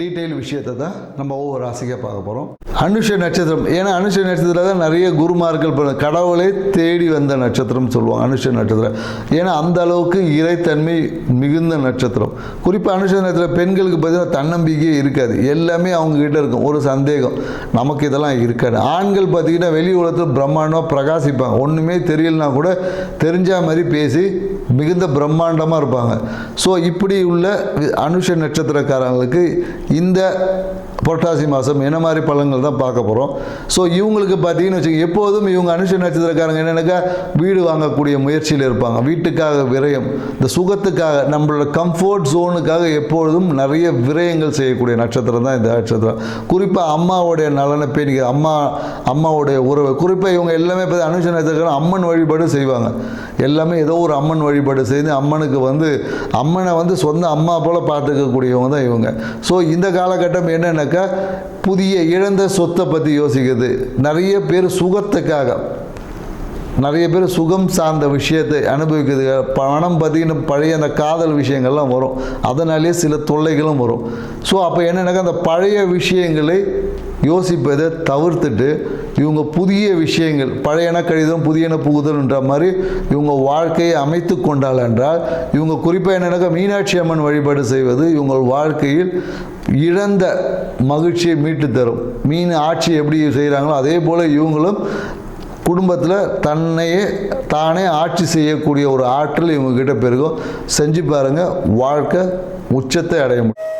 Detail விஷயத்தை தான் நம்ம ஒவ்வொரு ராசிக்காக பார்க்க போகிறோம் அனுஷ நட்சத்திரம் ஏன்னா அனுஷ நட்சத்திரத்தில் தான் நிறைய குருமார்கள் பண்ண கடவுளை தேடி வந்த நட்சத்திரம் சொல்லுவாங்க அனுஷ நட்சத்திரம். ஏன்னா அந்த அளவுக்கு இறைத்தன்மை மிகுந்த நட்சத்திரம். குறிப்பாக அனுஷ நட்சத்திரம் பெண்களுக்கு பார்த்தீங்கன்னா தன்னம்பிக்கையே இருக்காது. எல்லாமே அவங்கக்கிட்ட இருக்கும். ஒரு சந்தேகம் நமக்கு இதெல்லாம் இருக்காது. ஆண்கள் பார்த்தீங்கன்னா வெளி உலகத்தில் பிரம்மாண்டமாக பிரகாசிப்பாங்க. ஒன்றுமே தெரியலனா கூட தெரிஞ்ச மாதிரி பேசி மிகுந்த பிரம்மாண்டமாக இருப்பாங்க. ஸோ இப்படி உள்ள அனுஷ நட்சத்திரக்காரங்களுக்கு இந்த புரட்டாசி மாதம் என்ன மாதிரி பழங்கள் தான் பார்க்க போகிறோம் ஸோ இவங்களுக்கு பார்த்தீங்கன்னு வச்சுக்கோங்க எப்போதும் இவங்க அனுஷ நட்சத்திரக்காரங்க என்னென்னாக்கா வீடு வாங்கக்கூடிய முயற்சியில் இருப்பாங்க. வீட்டுக்காக விரயம் இந்த சுகத்துக்காக நம்மளோட கம்ஃபர்ட் ஜோனுக்காக எப்பொழுதும் நிறைய விரயங்கள் செய்யக்கூடிய நட்சத்திரம் தான் இந்த நட்சத்திரம். குறிப்பாக அம்மாவுடைய நலனை பேணிக்க அம்மா அம்மாவுடைய உறவு குறிப்பாக இவங்க எல்லாமே இப்போ அனுஷ நட்சத்திரக்காரன் அம்மன் வழிபாடு செய்வாங்க. எல்லாமே ஏதோ ஒரு அம்மன் வழிபாடு செய்து அம்மனுக்கு வந்து அம்மனை வந்து சொந்த அம்மா போல் பார்த்துக்கக்கூடியவங்க தான் இவங்க. ஸோ இந்த காலகட்டம் என்னென்ன புதிய இழந்த சொத்தை பற்றி யோசிக்கிறது நிறைய பேர் சுகத்துக்காக. நிறைய பேர் சுகம் சார்ந்த விஷயத்தை அனுபவிக்கிறது. பணம் பற்றின பழைய அந்த காதல் விஷயங்கள்லாம் வரும். அதனாலேயே சில தொல்லைகளும் வரும். ஸோ அப்போ என்னென்னாக்கா அந்த பழைய விஷயங்களை யோசிப்பதை தவிர்த்துட்டு இவங்க புதிய விஷயங்கள் பழையன கழிதம் புதியன புகுதல்ன்ற மாதிரி இவங்க வாழ்க்கையை அமைத்து கொண்டால் என்றால் இவங்க குறிப்பாக என்னென்னாக்கா மீனாட்சி அம்மன் வழிபாடு செய்வது இவங்க வாழ்க்கையில் இழந்த மகிழ்ச்சியை மீட்டு தரும். மீன் ஆட்சி எப்படி செய்கிறாங்களோ அதே போல் இவங்களும் குடும்பத்தில் தன்னையே தானே ஆட்சி செய்யக்கூடிய ஒரு ஆற்றல் இவங்கக்கிட்ட பெருகும். செஞ்சு பாருங்கள் வாழ்க்கை உச்சத்தை அடைய முடியும்.